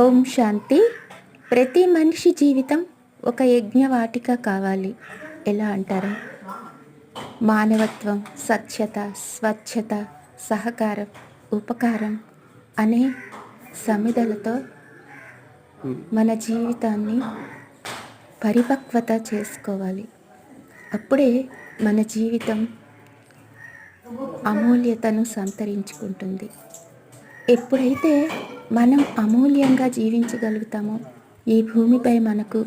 ఓం శాంతి. ప్రతి మనిషి జీవితం ఒక యజ్ఞవాటిక కావాలి. ఎలా అంటారా? మానవత్వం సత్యత స్వచ్ఛత సహకారం ఉపకారం అనే సమిదలతో మన జీవితాన్ని పరిపక్వత చేసుకోవాలి. అప్పుడే మన జీవితం అమూల్యతను సంతరించుకుంటుంది. ఎప్పుడైతే మనం అమూల్యంగా జీవించగలుగుతామో ఈ భూమిపై మనకు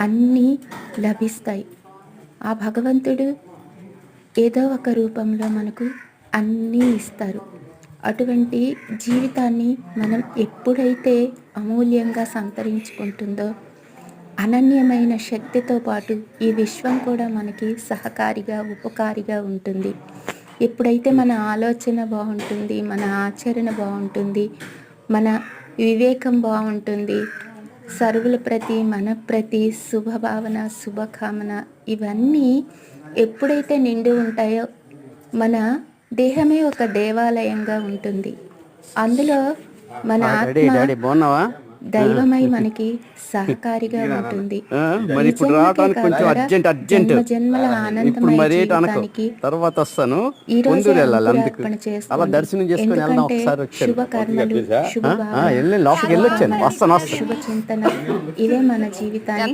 అన్నీ లభిస్తాయి. ఆ భగవంతుడు ఏదో ఒక రూపంలో మనకు అన్నీ ఇస్తారు. అటువంటి జీవితాన్ని మనం ఎప్పుడైతే అమూల్యంగా సంతరించుకుంటుందో అనన్యమైన శక్తితో పాటు ఈ విశ్వం కూడా మనకి సహకారిగా ఉపకారిగా ఉంటుంది. ఎప్పుడైతే మన ఆలోచన బాగుంటుంది మన ఆచరణ బాగుంటుంది మన వివేకం బాగుంటుంది. సర్వుల ప్రతి మన ప్రతి శుభభావన శుభకామన ఇవన్నీ ఎప్పుడైతే నిండి ఉంటాయో మన దేహమే ఒక దేవాలయంగా ఉంటుంది. అందులో మన ఆత్మ దైవమై మనకి సహకారిగా ఉంటుంది. ఆ, మరి ఇప్పుడు రావడానికి కొంచెం అర్జెంట్ అర్జెంట్ జన్మ జన్మల జీవితానికి తర్వాత వస్తాను. ఈ రోజే ముందు వెళ్ళాలి అందుకు. అలా దర్శనం చేసుకుని వెళ్దాం ఒకసారి వచ్చాను. శుభ కర్మలు శుభ వెళ్ళి లోపలికి వెళ్ళొచ్చాను. వస్తాను వస్తాను. శుభ చింతన ఇవే మన జీవితాన్ని